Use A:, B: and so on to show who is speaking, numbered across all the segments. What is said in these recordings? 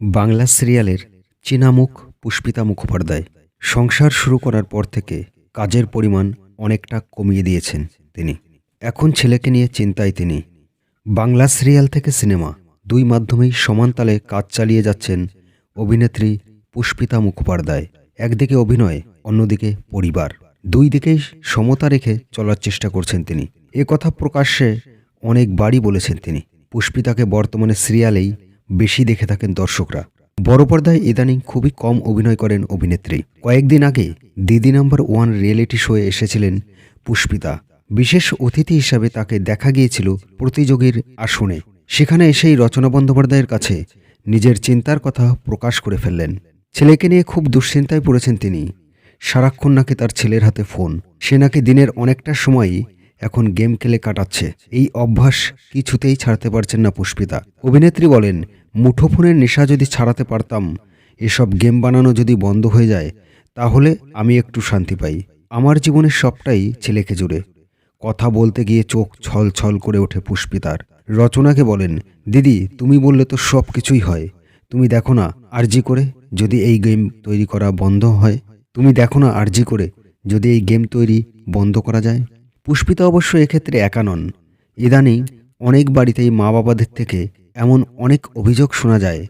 A: বাংলা সিরিয়ালের চীনামুখ পুষ্পিতা মুখোপাধ্যায়। সংসার শুরু করার পর থেকে কাজের পরিমাণ অনেকটা কমিয়ে দিয়েছেন তিনি। এখন ছেলেকে নিয়ে চিন্তায় তিনি। বাংলা সিরিয়াল থেকে সিনেমা দুই মাধ্যমেই সমান তালে কাজ চালিয়ে যাচ্ছেন অভিনেত্রী পুষ্পিতা মুখোপাধ্যায়। একদিকে অভিনয়, অন্যদিকে পরিবার। দুই দিকেই সমতা রেখে চলার চেষ্টা করছেন তিনি। এ কথা প্রকাশ্যে অনেকবারই বলেছেন তিনি। পুষ্পিতাকে বর্তমানে সিরিয়ালেই বেশি দেখে থাকেন দর্শকরা। বড় পর্দায় ইদানিং খুবই কম অভিনয় করেন অভিনেত্রী। কয়েকদিন আগে দিদি নাম্বার ওয়ান রিয়েলিটি শোয়ে এসেছিলেন পুষ্পিতা। বিশেষ অতিথি হিসাবে তাকে দেখা গিয়েছিল প্রতিযোগীর আসনে। সেখানে এসেই রচনা বন্দ্যোপাধ্যায়ের কাছে নিজের চিন্তার কথা প্রকাশ করে ফেললেন। ছেলেকে নিয়ে খুব দুশ্চিন্তায় পড়েছেন তিনি। সারাক্ষণ নাকি তার ছেলের হাতে ফোন। সে নাকি দিনের অনেকটা সময়ই এখন গেম খেলে কাটাচ্ছে। এই অভ্যাস কিছুতেই ছাড়তে পারছেন না পুষ্পিতা। অভিনেত্রী বলেন মুঠোফোনের নেশা যদি ছাড়াতে পারতাম, এসব গেম বানানো যদি বন্ধ হয়ে যায়, তাহলে আমি একটু শান্তি পাই। আমার জীবনের সবটাই ছেলেকে জুড়ে। কথা বলতে গিয়ে চোখ ছল ছল করে ওঠে পুষ্পিতার। রচনাকে বলেন, দিদি, তুমি বললে তো সব কিছুই হয়। তুমি দেখো না আরজি করে যদি এই গেম তৈরি করা বন্ধ হয়, তুমি দেখো না আরজি করে যদি এই গেম তৈরি বন্ধ করা যায়। পুষ্পিতা অবশ্য এক্ষেত্রে একা নন। ইদানিং অনেক বাড়িতেই মা বাবাদের থেকে এমন অনেক অভিযোগ শোনা যায়।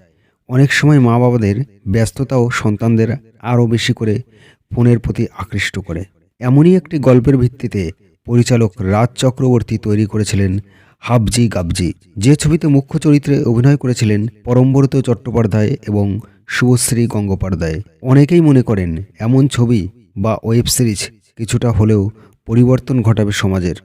A: অনেক সময় মা বাবাদের ব্যস্ততাও সন্তানদের আরও বেশি করে ফোনের প্রতি আকৃষ্ট করে। এমনই একটি গল্পের ভিত্তিতে পরিচালক রাজ চক্রবর্তী তৈরি করেছিলেন হাবজি গাবজি। যে ছবিতে মুখ্য চরিত্রে অভিনয় করেছিলেন পরমব্রত চট্টোপাধ্যায় এবং শুভশ্রী গঙ্গোপাধ্যায়। অনেকেই মনে করেন, এমন ছবি বা ওয়েব সিরিজ কিছুটা হলেও পরিবর্তন ঘটাবে সমাজের।